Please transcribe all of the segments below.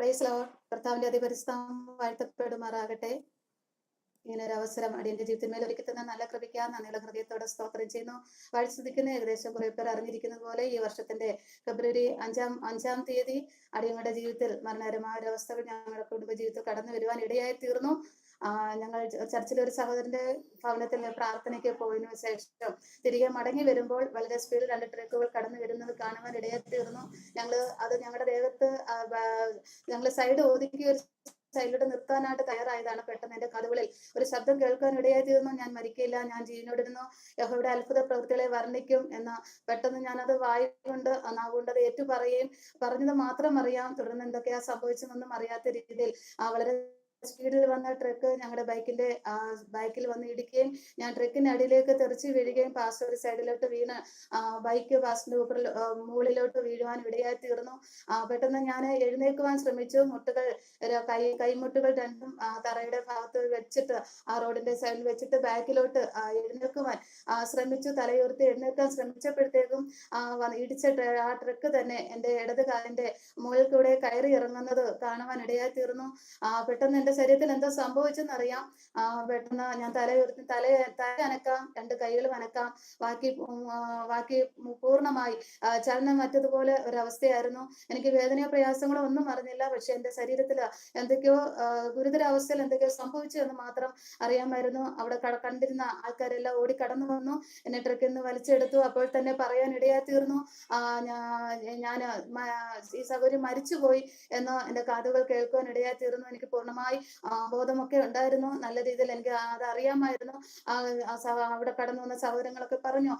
Price കർത്താവിന്റെ അതിപരിസ്ഥാനം വാഴ്ത്തപ്പെടുമാറാകട്ടെ ഇങ്ങനെ ഒരു അവസരം അടിയന്റെ ജീവിതത്തിന്മേൽ ഒരുക്കി തന്ന നല്ല കൃപിക്കാൻ നന്ദിയുള്ള ഹൃദയത്തോടെ സ്തോത്രം ചെയ്യുന്നു. വാഴ്ചതിക്കുന്ന ഏകദേശം കുറെ പേർ അറിഞ്ഞിരിക്കുന്നത് പോലെ ഈ വർഷത്തിന്റെ ഫെബ്രുവരി അഞ്ചാം അഞ്ചാം തീയതി അടിയങ്ങളുടെ ജീവിതത്തിൽ മരണകരമായ ഒരു അവസ്ഥകൾ ഞങ്ങളുടെ കുടുംബ ജീവിതത്തിൽ കടന്നു വരുവാൻ ഇടയായി തീർന്നു ഞങ്ങൾ ചർച്ചിലെ ഒരു സഹോദരന്റെ ഭവനത്തിൽ പ്രാർത്ഥനയ്ക്ക് പോയതിനു ശേഷം തിരികെ മടങ്ങി വരുമ്പോൾ വളരെ സ്പീഡിൽ രണ്ട് ട്രക്കുകൾ കടന്നു വരുന്നത് കാണുവാൻ ഇടയായിത്തീർന്നു ഞങ്ങൾ അത് ഞങ്ങളുടെ ദേഹത്ത് ഞങ്ങൾ സൈഡ് ഒതുക്കി ഒരു സൈഡിലൂടെ നിർത്താനായിട്ട് തയ്യാറായതാണ് പെട്ടെന്ന് എന്റെ കഥകളിൽ. ഒരു ശബ്ദം കേൾക്കാൻ ഇടയായി തീർന്നു. ഞാൻ മരിക്കില്ല. ഞാൻ ജീവനോടിരുന്നു. യഹോയുടെ അത്ഭുത പ്രവൃത്തികളെ വർണിക്കും എന്ന പെട്ടെന്ന് ഞാനത് വായി കൊണ്ട് നാവുകൊണ്ട് അത് ഏറ്റു പറയുകയും പറഞ്ഞത് മാത്രം അറിയാം. തുടർന്ന് എന്തൊക്കെയാ സംഭവിച്ചതെന്നും അറിയാത്ത രീതിയിൽ വളരെ സ്പീഡിൽ വന്ന ട്രക്ക് ഞങ്ങളുടെ ബൈക്കിന്റെ ബൈക്കിൽ വന്ന് ഇടിക്കുകയും ഞാൻ ട്രക്കിന്റെ അടിയിലേക്ക് തെറിച്ച് വീഴുകയും പാസ് ഒരു സൈഡിലോട്ട് വീണ് ബൈക്ക് പാസിന്റെ ഊപ്പറിൽ മുകളിലോട്ട് വീഴുവാൻ ഇടയായി തീർന്നു. പെട്ടെന്ന് ഞാൻ എഴുന്നേൽക്കുവാൻ ശ്രമിച്ചു. മുട്ടുകൾ കൈ കൈമുട്ടുകൾ രണ്ടും തറയുടെ ഭാഗത്ത് വെച്ചിട്ട് ആ റോഡിന്റെ സൈഡിൽ വെച്ചിട്ട് ബാക്കിലോട്ട് എഴുന്നേൽക്കുവാൻ ശ്രമിച്ചു. തലയുയർത്തി എഴുന്നേൽക്കാൻ ശ്രമിച്ചപ്പോഴത്തേക്കും ഇടിച്ച ആ ട്രക്ക് തന്നെ എന്റെ ഇടത് കാലിന്റെ മുകളിൽ കൂടെ കയറി ഇറങ്ങുന്നത് കാണുവാൻ ഇടയായി തീർന്നു. പെട്ടെന്ന് എന്റെ ശരീരത്തിൽ എന്തോ സംഭവിച്ചെന്നറിയാം. പെട്ടെന്ന് ഞാൻ തല ഉയർത്തി തല തല അനക്കാം രണ്ട് കൈകൾ അനക്കാം. ബാക്കി ബാക്കി പൂർണമായി. ചലനം മറ്റതുപോലെ ഒരവസ്ഥയായിരുന്നു. എനിക്ക് വേദനയോ പ്രയാസങ്ങളോ ഒന്നും അറിഞ്ഞില്ല. പക്ഷെ എന്റെ ശരീരത്തിൽ എന്തൊക്കെയോ ഗുരുതരാവസ്ഥയിൽ എന്തൊക്കെയോ സംഭവിച്ചു എന്ന് മാത്രം അറിയാമായിരുന്നു. അവിടെ കണ്ടിരുന്ന ആൾക്കാരെല്ലാം ഓടി കടന്നു വന്നു. എന്നെ ട്രക്കിൽ നിന്ന് വലിച്ചെടുത്തു. അപ്പോൾ തന്നെ പറയാൻ ഇടയായി തീർന്നു. ഞാൻ ഈ സൗകര്യം മരിച്ചുപോയി എന്ന് എന്റെ കാതുകൾ കേൾക്കുവാൻ ഇടയായി തീർന്നു. എനിക്ക് പൂർണമായി ബോധമൊക്കെ ഉണ്ടായിരുന്നു. നല്ല രീതിയിൽ എനിക്ക് അത് അറിയാമായിരുന്നു. അവിടെ കടന്നു വന്ന സഹോദരങ്ങളൊക്കെ പറഞ്ഞു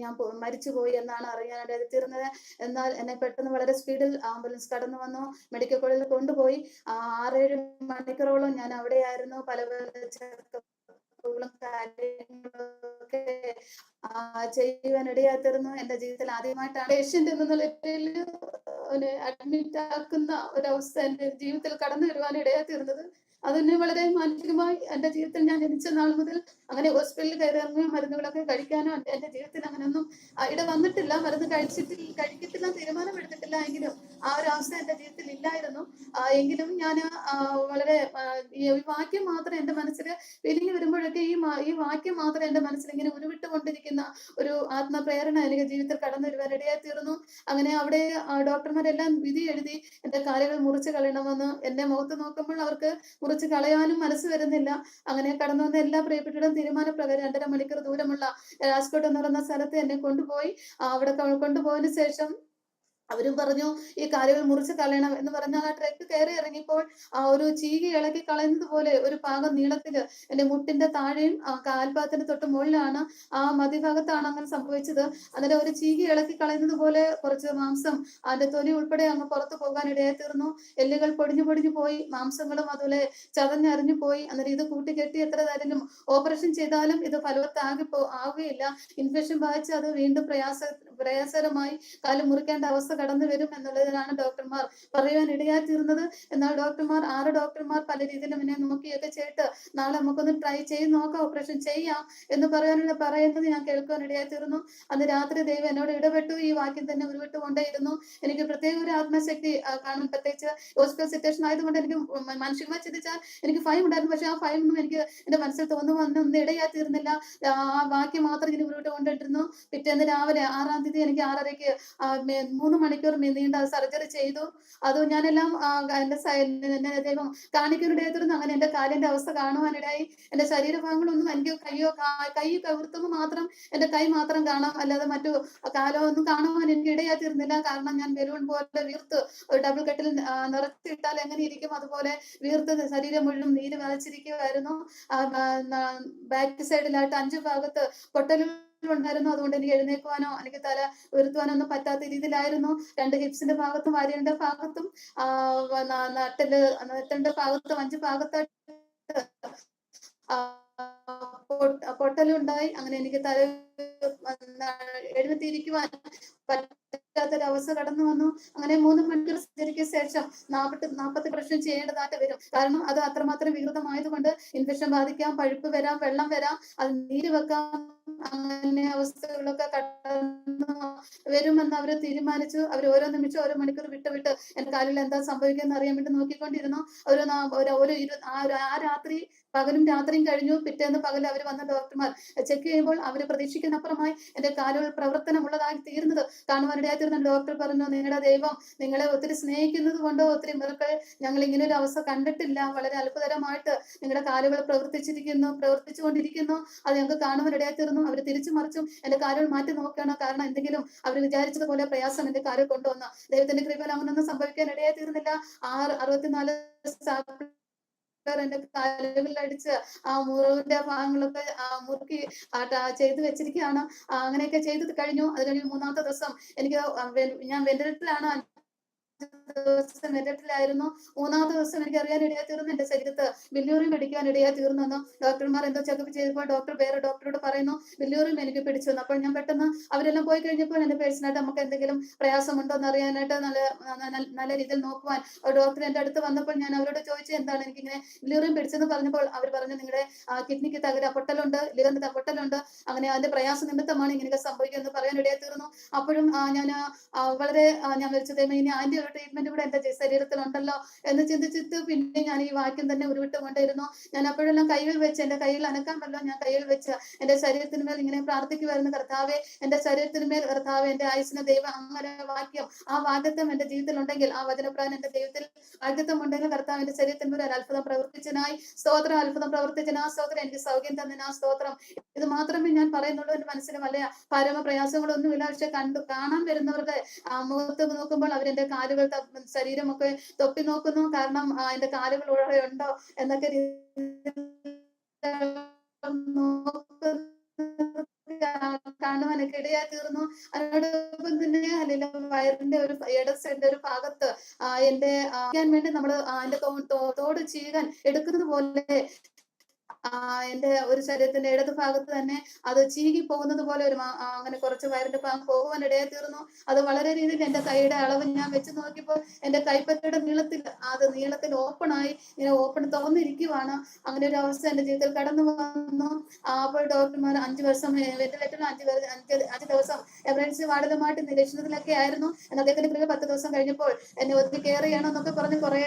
ഞാൻ മരിച്ചു മരിച്ചുപോയി എന്നാണ് അറിയാനായിട്ട് തീർന്നത് എന്നാൽ എന്നെ പെട്ടെന്ന് വളരെ സ്പീഡിൽ ആംബുലൻസ് കടന്നു വന്നു മെഡിക്കൽ കോളേജിൽ കൊണ്ടുപോയി. ആറേഴ് മണിക്കൂറോളം ഞാൻ അവിടെയായിരുന്നു. പല പല ചെക്കപ്പുകളും കാര്യങ്ങളൊക്കെ ഇടയാത്തിരുന്നു എന്റെ ജീവിതത്തിൽ ആദ്യമായിട്ടാണ് പേഷ്യന്റ് എന്ന നിലയിൽ അഡ്മിറ്റ് ആക്കുന്ന ഒരവസ്ഥ എന്റെ ജീവിതത്തിൽ കടന്നു വരുവാൻ ഇടയാത്തിരുന്നത് അതെന്നെ വളരെ മാനസികമായി എന്റെ ജീവിതത്തിൽ ഞാൻ ജനിച്ച നാൾ മുതൽ അങ്ങനെ ഹോസ്പിറ്റലിൽ കയറി ഇറങ്ങുകയും മരുന്നുകളൊക്കെ കഴിക്കാനോ എന്റെ ജീവിതത്തിൽ അങ്ങനെയൊന്നും ഇവിടെ വന്നിട്ടില്ല. മരുന്ന് കഴിച്ചിട്ടില്ല കഴിക്കത്തില്ല തീരുമാനമെടുത്തിട്ടില്ല എങ്കിലും ആ ഒരു അവസ്ഥ എന്റെ ജീവിതത്തിൽ ഇല്ലായിരുന്നു. എങ്കിലും ഞാൻ വളരെ ഈ വാക്യം മാത്രം എന്റെ മനസ്സിൽ ഫീലിംഗ് വരുമ്പോഴൊക്കെ ഈ ഈ വാക്യം മാത്രം എന്റെ മനസ്സിൽ ഇങ്ങനെ ഉരുവിട്ടുകൊണ്ടിരിക്കുന്ന ഒരു ആത്മപ്രേരണ എനിക്ക് ജീവിതത്തിൽ കടന്നു വരുവാൻ ഇടയായി തീർന്നു അങ്ങനെ അവിടെ ഡോക്ടർമാരെല്ലാം വിധി എഴുതി എന്റെ കാലുകൾ മുറിച്ച് കളയണമെന്ന് എന്റെ മുഖത്ത് നോക്കുമ്പോൾ അവർക്ക് മുറിച്ച് കളയാനും മനസ്സ് വരുന്നില്ല. അങ്ങനെ കടന്നു വന്ന എല്ലാ തീരുമാന തീരുമാനപ്രകാരം രണ്ടര മണിക്കൂർ ദൂരമുള്ള രാജ്കോട്ട് എന്ന് പറയുന്ന സ്ഥലത്ത് എന്നെ കൊണ്ടുപോയി. അവിടെ കൊണ്ടുപോയതിനു ശേഷം അവരും പറഞ്ഞു ഈ കാലുകൾ മുറിച്ച് കളയണം എന്ന് പറഞ്ഞാൽ ആ ട്രക്ക് കയറി ഇറങ്ങിയപ്പോൾ ആ ഒരു ചീകി ഇളക്കി കളയുന്നത് പോലെ ഒരു പാകം നീളത്തിൽ എന്റെ മുട്ടിന്റെ താഴെയും ആ കാൽപാദത്തിന്റെ തൊട്ട് മുകളിലാണ് ആ മധ്യഭാഗത്താണ് അങ്ങനെ സംഭവിച്ചത്. അതിന്റെ ഒരു ചീകി ഇളക്കി കളയുന്നത് പോലെ കുറച്ച് മാംസം അതിന്റെ തൊലി ഉൾപ്പെടെ അങ്ങ് പുറത്തു പോകാൻ ഇടയായി തീർന്നു. എല്ലുകൾ പൊടിഞ്ഞു പൊടിഞ്ഞു പോയി മാംസങ്ങളും അതുപോലെ ചതഞ്ഞറിഞ്ഞു പോയി. അന്നേരം ഇത് കൂട്ടിക്കെട്ടി എത്ര തരലും ഓപ്പറേഷൻ ചെയ്താലും ഇത് ഫലവത്താകി ആവുകയില്ല. ഇൻഫെക്ഷൻ ബാധിച്ച് അത് വീണ്ടും പ്രയാസ പ്രയാസകരമായി കാൽ മുറിക്കേണ്ട അവസ്ഥ കടന്നു വരും എന്നുള്ളതിനാണ് ഡോക്ടർമാർ പറയുവാൻ ഇടയായി തീർന്നത് എന്നാൽ ഡോക്ടർമാർ ആറ് ഡോക്ടർമാർ പല രീതിയിലും എന്നെ നോക്കിയൊക്കെ ചെയ്തിട്ട് നാളെ നമുക്കൊന്ന് ട്രൈ ചെയ്ത് നോക്കാം ഓപ്പറേഷൻ ചെയ്യാം എന്ന് പറയാനുള്ള പറയുന്നത് ഞാൻ കേൾക്കുവാൻ ഇടയായി തീർന്നു അന്ന് രാത്രി ദൈവം എന്നോട് ഇടപെട്ടു ഈ വാക്യം തന്നെ ഉരുവിട്ട് ഉരുവിട്ടുകൊണ്ടേയിരുന്നു. എനിക്ക് പ്രത്യേക ഒരു ആത്മശക്തി കാണും. പ്രത്യേകിച്ച് ഹോസ്പിറ്റൽ സിറ്റുവേഷൻ ആയതുകൊണ്ട് എനിക്ക് മനുഷ്യന്മാർ ചിന്തിച്ചാൽ എനിക്ക് ഭയം ഉണ്ടായിരുന്നു. പക്ഷെ ആ ഭയം ഒന്നും എനിക്ക് എന്റെ മനസ്സിൽ തോന്നുവാനൊന്നും ഒന്നും ഇടയായി തീർന്നില്ല ആ വാക്യം മാത്രം ഇങ്ങനെ ഉരുവിട്ട് കൊണ്ടിട്ടിരുന്നു പിറ്റേന്ന് രാവിലെ ആറാം തീയതി എനിക്ക് ആറരയ്ക്ക് മൂന്ന് മണിക്കൂർ നീണ്ട സർജറി ചെയ്തു. അത് ഞാനെല്ലാം എന്റെ സ- എന്നെ ദൈവം അങ്ങനെ എന്റെ കാലിന്റെ അവസ്ഥ കാണുവാനിടയായി. എന്റെ ശരീരഭാഗങ്ങളൊന്നും എനിക്ക് കയ്യോ കാ- കവിർത്തുമ്പോൾ മാത്രം എന്റെ കൈ മാത്രം കാണാം. അല്ലാതെ മറ്റു കാലോ ഒന്നും കാണുവാൻ എനിക്ക് ഇടയാത്തിരുന്നില്ല കാരണം ഞാൻ ബലൂൺ പോലെ വീർത്ത് ഡബിൾ കെട്ടിൽ നിറച്ചിട്ടാൽ എങ്ങനെ ഇരിക്കും? അതുപോലെ വീർത്ത് ശരീരം മുഴുവൻ നീര് വരച്ചിരിക്കുമായിരുന്നു ബാക്ക് സൈഡിലായിട്ട് അഞ്ചു ഭാഗത്ത് പൊട്ടലുകൾ ഉണ്ടായിരുന്നു. അതുകൊണ്ട് എനിക്ക് എഴുന്നേൽക്കുവാനോ അല്ലെങ്കിൽ തല ഉയർത്തുവാനോ ഒന്നും പറ്റാത്ത രീതിയിലായിരുന്നു. രണ്ട് ഹിപ്സിന്റെ ഭാഗത്തും വാര്യന്റെ ഭാഗത്തും നട്ടിൽ നട്ടിന്റെ ഭാഗത്തും അഞ്ച് ഭാഗത്തായിട്ട് പൊട്ടലുണ്ടായി അങ്ങനെ എനിക്ക് തല എഴുന്നേറ്റിരിക്കുവാൻ പറ്റാത്തൊരവസ്ഥ കടന്നു വന്നു. അങ്ങനെ മൂന്ന് മണിക്കൂർ സർജറിക്ക് ശേഷം നാൽപ്പത്തി നാൽപ്പത്തി പ്രശ്നം ചെയ്യേണ്ടതായിട്ട് വരും. കാരണം അത് അത്രമാത്രം വികൃതമായതുകൊണ്ട് ഇൻഫെക്ഷൻ ബാധിക്കാം പഴുപ്പ് വരാം വെള്ളം വരാം അത് നീര് വെക്കാം അങ്ങനെ അവസ്ഥകളൊക്കെ കടന്നു വരുമെന്ന് അവർ തീരുമാനിച്ചു. അവർ ഓരോ നിമിഷം ഓരോ മണിക്കൂർ വിട്ട് വിട്ട് എന്റെ കാലിൽ എന്താ സംഭവിക്കുന്ന അറിയാൻ വേണ്ടി നോക്കിക്കൊണ്ടിരുന്നു. ഒരു ഒരു ഇരു- ആ രാത്രി പകലും രാത്രിയും കഴിഞ്ഞു. പിറ്റേന്ന് പകൽ അവർ വന്ന ഡോക്ടർമാർ ചെക്ക് ചെയ്യുമ്പോൾ അവർ പ്രതീക്ഷിക്കുന്നപ്പുറമായി എന്റെ കാലുകൾ പ്രവർത്തനമുള്ളതായി തീർന്നത് കാണുവാനിടയായി തീർന്ന ഡോക്ടർ പറഞ്ഞു നിങ്ങളുടെ ദൈവം നിങ്ങളെ ഒത്തിരി സ്നേഹിക്കുന്നത് കൊണ്ടോ ഒത്തിരി മൃക്കൾ ഞങ്ങൾ ഇങ്ങനെ ഒരു അവസ്ഥ കണ്ടിട്ടില്ല. വളരെ അത്ഭുതകരമായിട്ട് നിങ്ങളുടെ കാലുകൾ പ്രവർത്തിച്ചിരിക്കുന്നു പ്രവർത്തിച്ചുകൊണ്ടിരിക്കുന്നു. അത് ഞങ്ങൾക്ക് കാണുവാനിടയായി അവർ തിരിച്ചു മറിച്ചും എന്റെ കാര്യം മാറ്റി നോക്കുകയാണ്. കാരണം എന്തെങ്കിലും അവർ വിചാരിച്ചതുപോലെ പ്രയാസം എന്റെ കാര്യം കൊണ്ടുവന്നു. ദൈവത്തിന്റെ കൃപയിൽ അങ്ങനൊന്നും സംഭവിക്കാൻ ഇടയായി തീർന്നില്ല. ആറ് അറുപത്തിനാല് എന്റെ കാലുകളിൽ അടിച്ച് ആ മുറിവിന്റെ ഭാഗങ്ങളൊക്കെ മുറുക്കി ചെയ്തു വെച്ചിരിക്കുകയാണ്. അങ്ങനെയൊക്കെ ചെയ്ത് കഴിഞ്ഞു. അത് കഴിഞ്ഞ് മൂന്നാമത്തെ ദിവസം എനിക്ക് ഞാൻ വെന്റിലേറ്ററിലാണ് ദിവസം വെന്റിലേറ്ററിലായിരുന്നു മൂന്നാമത്തെ ദിവസം എനിക്ക് അറിയാൻ ഇടയായി തീർന്നു. എന്റെ ശരീരത്ത് ബില്യൂറിയം പിടിക്കാൻ ഇടയായി തീർന്നു എന്ന് ഡോക്ടർമാർ എന്തോ ചെക്കപ്പ് ചെയ്തപ്പോൾ ഡോക്ടർ വേറെ ഡോക്ടറോട് പറയുന്നു ബില്യൂറിയം എനിക്ക് പിടിച്ചു വന്നു അപ്പോൾ ഞാൻ പെട്ടെന്ന് അവരെല്ലാം പോയി കഴിഞ്ഞപ്പോൾ എന്റെ പേഴ്സണായിട്ട് നമുക്ക് എന്തെങ്കിലും പ്രയാസമുണ്ടോ എന്ന് അറിയാനായിട്ട് നല്ല നല്ല- രീതിയിൽ നോക്കുവാൻ ഡോക്ടർ എന്റെ അടുത്ത് വന്നപ്പോൾ ഞാൻ അവരോട് ചോദിച്ചു എന്താണ് എനിക്ക് ഇങ്ങനെ ലിവറിയും പിടിച്ചെന്ന് പറഞ്ഞപ്പോൾ അവർ പറഞ്ഞു നിങ്ങളുടെ കിഡ്നിക്ക് തകര പൊട്ടലുണ്ട് ലിവറിന് ത- പൊട്ടലുണ്ട്. അങ്ങനെ അതിന്റെ പ്രയാസ നിമിത്തമാണ് ഇങ്ങനെയൊക്കെ സംഭവിക്കുന്നത് പറയാൻ ഇടയായി തീർന്നു. അപ്പോഴും ഞാൻ വളരെ ഞാൻ വിളിച്ചത് ഇനി ആന്റി ട്രീറ്റ്മെന്റ് കൂടെ എന്റെ ശരീരത്തിൽ ഉണ്ടല്ലോ എന്ന് ചിന്തിച്ചിട്ട് പിന്നെ ഞാൻ ഈ വാക്യം തന്നെ ഉരുവിട്ട് കൊണ്ടിരുന്നു ഞാൻ അപ്പോഴെല്ലാം കയ്യിൽ വെച്ച് എന്റെ കയ്യിൽ അനക്കാമല്ലോ ഞാൻ കയ്യിൽ വെച്ച് എന്റെ ശരീരത്തിന് മേൽ ഇങ്ങനെ പ്രാർത്ഥിക്കുമായിരുന്നു കർത്താവെ എന്റെ ശരീരത്തിന് മേൽ കർത്താവെ എന്റെ ആയുസിന് ദൈവം അങ്ങനെ വാക്യം ആ വാഗ്ദത്വം എന്റെ ജീവിതത്തിൽ ഉണ്ടെങ്കിൽ ആ വചനപ്രാൻ എന്റെ ജീവിതത്തിൽ വാഗ്ദത്വം ഉണ്ടെങ്കിൽ കർത്താവ് എന്റെ ശരീരത്തിന് മേൽ ഒരു അത്ഭുതം പ്രവർത്തിച്ചനായി സ്തോത്രം അത്ഭുതം പ്രവർത്തിച്ചന ആ സ്തോത്രം എനിക്ക് സൗഖ്യം തന്നെ ആ സ്തോത്രം. ഇത് മാത്രമേ ഞാൻ പറയുന്നുള്ളൂ എന്റെ മനസ്സിന് വല്ല പരമ പ്രയാസങ്ങളൊന്നുമില്ല. പക്ഷെ കണ്ടു കാണാൻ വരുന്നവരുടെ മുഖത്ത് നോക്കുമ്പോൾ അവരെന്റെ കാലുകൾ ശരീരമൊക്കെ തൊപ്പി നോക്കുന്നു. കാരണം അതിന്റെ എന്റെ കാലുകൾ ഇവിടെ ഉണ്ടോ എന്നൊക്കെ കാണുവാനൊക്കെ ഇടയായി തീർന്നു അതിനോടൊപ്പം തന്നെ അല്ലെങ്കിൽ വയറിന്റെ ഒരു ഇടസൈഡിന്റെ ഒരു ഭാഗത്ത് എന്റെ വേണ്ടി നമ്മൾ എന്റെ തോട് ചീകാൻ എടുക്കുന്നത് പോലെ എന്റെ ഒരു ശരീരത്തിന്റെ ഇടത് ഭാഗത്ത് തന്നെ അത് ചീകി പോകുന്നത് പോലെ ഒരു അങ്ങനെ കുറച്ച് വയറിന്റെ ഭാഗം പോകുവാൻ ഇടയായി തീർന്നു അത് വളരെ രീതിയിൽ എന്റെ കൈയുടെ അളവ് ഞാൻ വെച്ച് നോക്കിയപ്പോൾ എന്റെ കൈപ്പറ്റയുടെ നീളത്തിൽ അത് നീളത്തിൽ ഓപ്പൺ ആയി ഇങ്ങനെ ഓപ്പൺ തുറന്നിരിക്കുവാണ്. അങ്ങനെ ഒരു അവസ്ഥ എന്റെ ജീവിതത്തിൽ കടന്നു വന്നു. അപ്പോൾ ഡോക്ടർമാർ അഞ്ചു വർഷം വെന്റിലേറ്ററിൽ അഞ്ച് അഞ്ച് അഞ്ച് ദിവസം എമർജൻസി വാർഡിലുമായിട്ട് നിരീക്ഷണത്തിലൊക്കെ ആയിരുന്നു. എന്നാൽ അദ്ദേഹത്തിന്റെ പിന്നെ പത്ത് ദിവസം കഴിഞ്ഞപ്പോൾ എന്നെ ഒത്തിരി കെയർ ചെയ്യണം എന്നൊക്കെ പറഞ്ഞ് കുറെ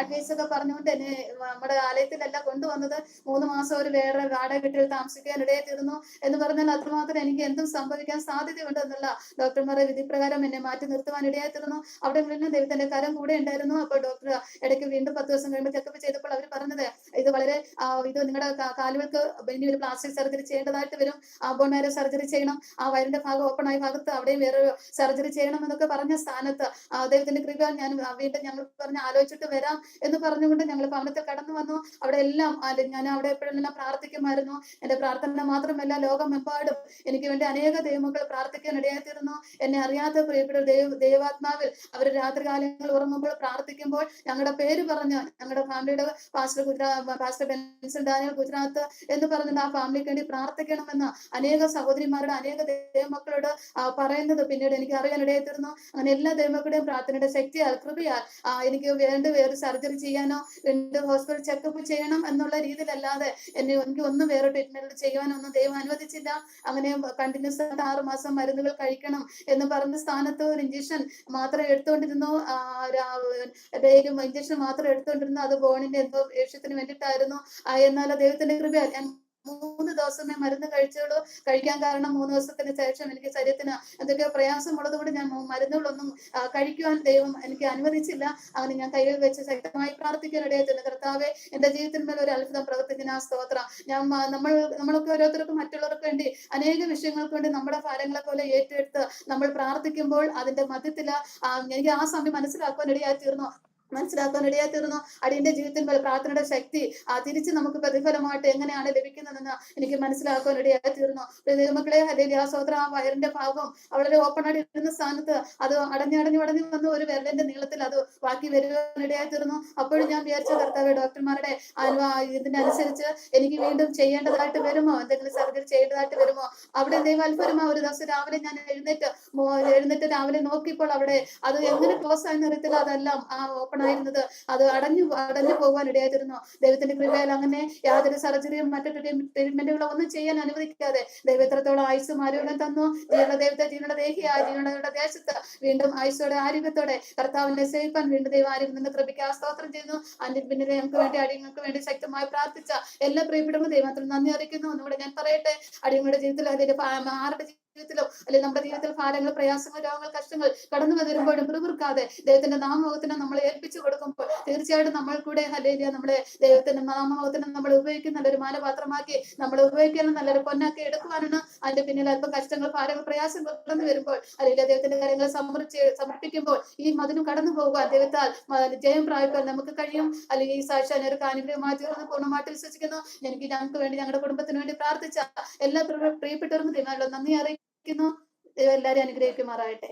അഡ്വൈസ് ഒക്കെ പറഞ്ഞുകൊണ്ട് എന്നെ നമ്മുടെ ആലയത്തിലല്ല കൊണ്ടുവന്നത്. മൂന്ന് മാസം അവർ വേറെ വാടക വീട്ടിൽ താമസിക്കാൻ ഇടയെ തീർന്നു എന്ന് പറഞ്ഞാൽ അത്രമാത്രം എനിക്ക് എന്തും സംഭവിക്കാൻ സാധ്യതയുണ്ട് എന്നുള്ള ഡോക്ടർമാരെ വിധിപ്രകാരം എന്നെ മാറ്റി നിർത്തുവാൻ ഇടയായി തീർന്നു അവിടെ വീണ്ടും ദൈവത്തിന്റെ കരം കൂടെ ഉണ്ടായിരുന്നു. അപ്പോൾ ഡോക്ടർ ഇടയ്ക്ക് വീണ്ടും പത്ത് ദിവസം കഴിയുമ്പോൾ ചെക്കപ്പ് ചെയ്തപ്പോൾ അവർ പറഞ്ഞത് ഇത് വളരെ ഇത് നിങ്ങളുടെ കാലുകൾക്ക് ഇനി ഒരു പ്ലാസ്റ്റിക് സർജറി ചെയ്യേണ്ടതായിട്ട് വരും. ആ ബോൺ സർജറി ചെയ്യണം. ആ വയറിന്റെ ഭാഗം ഓപ്പൺ ആയി ഭാഗത്ത് അവിടെയും വേറൊരു സർജറി ചെയ്യണം എന്നൊക്കെ പറഞ്ഞ സ്ഥാനത്ത് ദൈവത്തിന്റെ കൃപ ഞാൻ വീണ്ടും ഞങ്ങൾ പറഞ്ഞ് ആലോചിച്ചിട്ട് വരാം എന്ന് പറഞ്ഞുകൊണ്ട് ഞങ്ങൾ ഭവനത്തിൽ കടന്നു വന്നു. അവിടെ എല്ലാം ഞാൻ അവിടെ എപ്പോഴെല്ലാം പ്രാർത്ഥിക്കുമായിരുന്നു. എന്റെ പ്രാർത്ഥന മാത്രമല്ല ലോകമെമ്പാടും എനിക്ക് വേണ്ടി അനേക ദൈവമക്കൾ പ്രാർത്ഥിക്കാൻ ഇടയായിത്തീരുന്നു എന്നെ അറിയാത്ത പ്രിയപ്പെട്ട ദൈവ ദൈവാത്മാവിൽ അവർ രാത്രികാലങ്ങൾ ഉറങ്ങുമ്പോൾ പ്രാർത്ഥിക്കുമ്പോൾ ഞങ്ങളുടെ പേര് പറഞ്ഞ് ഞങ്ങളുടെ ഫാമിലിയുടെ pastor Gujarat pastor Benson Daniel Gujarat എന്ന് പറഞ്ഞിട്ട് ആ ഫാമിലിക്ക് വേണ്ടി പ്രാർത്ഥിക്കണമെന്ന് അനേക സഹോദരിമാരുടെ അനേക ദൈവമക്കളോട് പറയുന്നത് പിന്നീട് എനിക്ക് അറിയാൻ ഇടയായിത്തീരുന്നു അങ്ങനെ എല്ലാ ദൈവമക്കളുടെയും പ്രാർത്ഥനയുടെ ശക്തിയാൽ കൃപയാൽ എനിക്ക് വേണ്ട വേറെ സർജറി ചെയ്യാനോ വീണ്ടും ഹോസ്പിറ്റൽ ചെക്കപ്പ് ചെയ്യണം എന്നുള്ള രീതിയിലല്ലാതെ എന്നെ എനിക്ക് ഒന്നും വേറെ ട്രീറ്റ്മെന്റ് ചെയ്യുവാനൊന്നും ദൈവം അനുവദിച്ചില്ല. അങ്ങനെ കണ്ടിന്യൂസ് ആയിട്ട് ആറ് മാസം മരുന്നുകൾ കഴിക്കണം എന്ന് പറഞ്ഞ സ്ഥാനത്ത് ഒരു ഇഞ്ചക്ഷൻ മാത്രം എടുത്തുകൊണ്ടിരുന്നു. ഇഞ്ചക്ഷൻ മാത്രം എടുത്തുകൊണ്ടിരുന്നു. അത് ബോണിന്റെ എന്തോ ലക്ഷ്യത്തിന് വേണ്ടിയിട്ടായിരുന്നു. എന്നാൽ ദൈവത്തിന്റെ കൃപയാൽ ഞാൻ മൂന്ന് ദിവസമേ മരുന്ന് കഴിച്ചുള്ളൂ. കഴിക്കാൻ കാരണം മൂന്ന് ദിവസത്തിന് ശേഷം എനിക്ക് ശരീരത്തിന് എന്തൊക്കെയോ പ്രയാസമുള്ളതുകൊണ്ട് ഞാൻ മരുന്നുകളൊന്നും കഴിക്കുവാൻ ദൈവം എനിക്ക് അനുവദിച്ചില്ല. അങ്ങനെ ഞാൻ കയ്യിൽ വെച്ച് ശക്തമായി പ്രാർത്ഥിക്കാൻ ഇടയായിട്ടുണ്ട് കർത്താവെ എന്റെ ജീവിതത്തിന്മേൽ ഒരു അത്ഭുതം പ്രവർത്തിക്കുന്ന ആ സ്തോത്രം. ഞാൻ നമ്മൾ നമ്മളൊക്കെ ഓരോരുത്തർക്കും മറ്റുള്ളവർക്ക് വേണ്ടി അനേക വിഷയങ്ങൾക്ക് വേണ്ടി നമ്മുടെ ഭാരങ്ങളെ പോലെ ഏറ്റെടുത്ത് നമ്മൾ പ്രാർത്ഥിക്കുമ്പോൾ അതിന്റെ മധ്യത്തിൽ എനിക്ക് ആ സമയം മനസ്സിലാക്കുവാൻ ഇടയായി തീർന്നു. മനസ്സിലാക്കാൻ ഇടയായി തീർന്നു. അടിയന്റെ ജീവിതത്തിൽ പ്രാർത്ഥനയുടെ ശക്തി ആ തിരിച്ച് നമുക്ക് പ്രതിഫലമായിട്ട് എങ്ങനെയാണ് ലഭിക്കുന്നതെന്ന് എനിക്ക് മനസ്സിലാക്കാൻ ഇടയായി തീർന്നു ദൈവമക്കളെ അല്ലെങ്കിൽ ആ സോദര ആ വയറിന്റെ ഭാഗം വളരെ ഓപ്പൺ ആയിട്ട് ഇരുന്ന സ്ഥാനത്ത് അത് അടഞ്ഞടഞ്ഞു അടഞ്ഞു വന്ന ഒരു വിരലിന്റെ നീളത്തിൽ അത് ബാക്കി വരുവാൻ തീർന്നു. അപ്പോഴും ഞാൻ വിചാരിച്ച കർത്താവ് ഡോക്ടർമാരുടെ ഇതിനനുസരിച്ച് എനിക്ക് വീണ്ടും ചെയ്യേണ്ടതായിട്ട് വരുമോ? എന്തെങ്കിലും സർജറി ചെയ്യേണ്ടതായിട്ട് വരുമോ? അവിടെ ദൈവം ഒരു ദിവസം രാവിലെ ഞാൻ എഴുന്നേറ്റ് എഴുന്നേറ്റ് രാവിലെ നോക്കിയപ്പോൾ അവിടെ അത് എങ്ങനെ ക്ലോസ് ആയെന്ന് അറിയത്തില്ല. അതെല്ലാം ആ ഓപ്പൺ ആയിരുന്നത് അത് അടഞ്ഞു അടഞ്ഞു പോകാൻ ഇടയായിരുന്നു ദൈവത്തിന്റെ കൃപയാൽ അങ്ങനെ യാതൊരു സർജറിയും മറ്റു ട്രീറ്റ്മെന്റുകളോ ഒന്നും ചെയ്യാൻ അനുവദിക്കാതെ ദൈവത്രത്തോളം ആയുസ്സും ആരോഗ്യം തന്നു. ജീവന ദൈവത്തെ ദേഹിയായ ജീവനയുടെ ദേശത്ത് വീണ്ടും ആയുസ്സോടെ ആരോഗ്യത്തോടെ കർത്താവിനെ സേവിപ്പാൻ വീണ്ടും ദൈവം ആരും നിന്ന് കൃപയ്ക്ക് സ്തോത്രം ചെയ്യുന്നു. അതിന് പിന്നിലെ നമുക്ക് വേണ്ടി അടിയങ്ങൾക്ക് വേണ്ടി ശക്തമായി പ്രാർത്ഥിച്ച എല്ലാ പ്രിയപ്പെടുമ്പോൾ ദൈവത്തിന് നന്ദി അറിയിക്കുന്നു. ഒന്നുകൂടെ ഞാൻ പറയട്ടെ? അടിയങ്ങളുടെ ജീവിതത്തിൽ അതിന്റെ ആരുടെ ജീവിതത്തിലോ അല്ലെങ്കിൽ നമ്മുടെ ജീവിതത്തിൽ ഭാരങ്ങൾ പ്രയാസങ്ങൾ രോഗങ്ങൾ കഷ്ടങ്ങൾ കടന്നു വരുമ്പോഴും പിറുപിറുക്കാതെ ദൈവത്തിന്റെ നാമമുഖത്തിന് നമ്മൾ ഏൽപ്പിച്ചു കൊടുക്കുമ്പോൾ തീർച്ചയായിട്ടും നമ്മൾ കൂടെ ഹലേലിയ നമ്മുടെ ദൈവത്തിന്റെ നാമമുഖത്തിന് നമ്മൾ ഉപയോഗിക്കുന്ന നല്ലൊരു മാനപാത്രമാക്കി നമ്മൾ ഉപയോഗിക്കാനും നല്ലൊരു പൊന്നാക്കി എടുക്കുവാനാണ് അതിന്റെ പിന്നിൽ അല്പം കഷ്ടങ്ങൾ ഭാരങ്ങൾ പ്രയാസങ്ങൾ കടന്നു വരുമ്പോൾ അല്ലെങ്കിൽ ദൈവത്തിന്റെ കാര്യങ്ങൾ സമർപ്പിച്ച് സമർപ്പിക്കുമ്പോൾ ഈ മതിനും കടന്നു പോകുക ദൈവത്താൽ ജയം പ്രാപിക്കാൻ നമുക്ക് കഴിയും. അല്ലെങ്കിൽ ഈ സാക്ഷാൻ ഒരു അനുഗ്രഹമായി തീർന്ന് പൂർണമായിട്ട് വിശ്വസിക്കുന്നു. എനിക്ക് ഞങ്ങൾക്ക് വേണ്ടി ഞങ്ങളുടെ കുടുംബത്തിന് വേണ്ടി പ്രാർത്ഥിച്ച എല്ലാ പ്രിയ- പ്രിയപ്പെട്ടവർക്കും നന്ദി അറിയിക്കുന്നു. ദൈവം എല്ലാവരും അനുഗ്രഹിക്കുമാറാകട്ടെ.